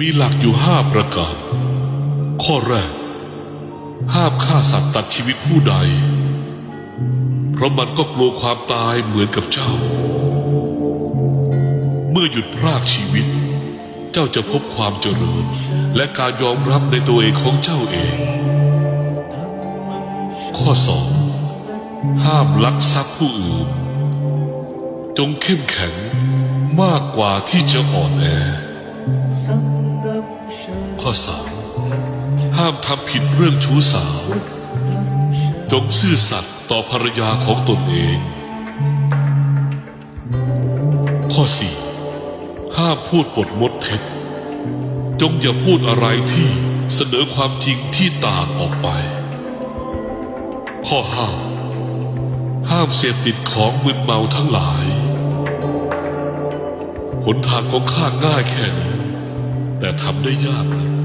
มีหลักอยู่ห้าประการ ข้อแรก ห้ามฆ่าสัตว์ตัดชีวิตผู้ใด เพราะมันก็กลัวความตายเหมือนกับเจ้า เมื่อหยุดพรากชีวิต เจ้าจะพบความเจริญ และการยอมรับในตัวเองของเจ้าเอง ข้อสอง ห้ามลักทรัพย์ผู้อื่น จงเข้มแข็งมากกว่าที่จะอ่อนแอ ข้อสามห้ามทำผิดเรื่องชู้สาว จงซื่อสัตย์ต่อภรรยาของตนเอง ข้อสี่ห้ามพูดปดมดเท็จ จงอย่าพูดอะไรที่เสนอความจริงที่ต่างออกไป ข้อห้าห้ามเสพติดของมึนเมาทั้งหลาย หนทางของข้าง่ายแค่นี้ แต่ทำได้ยากนะ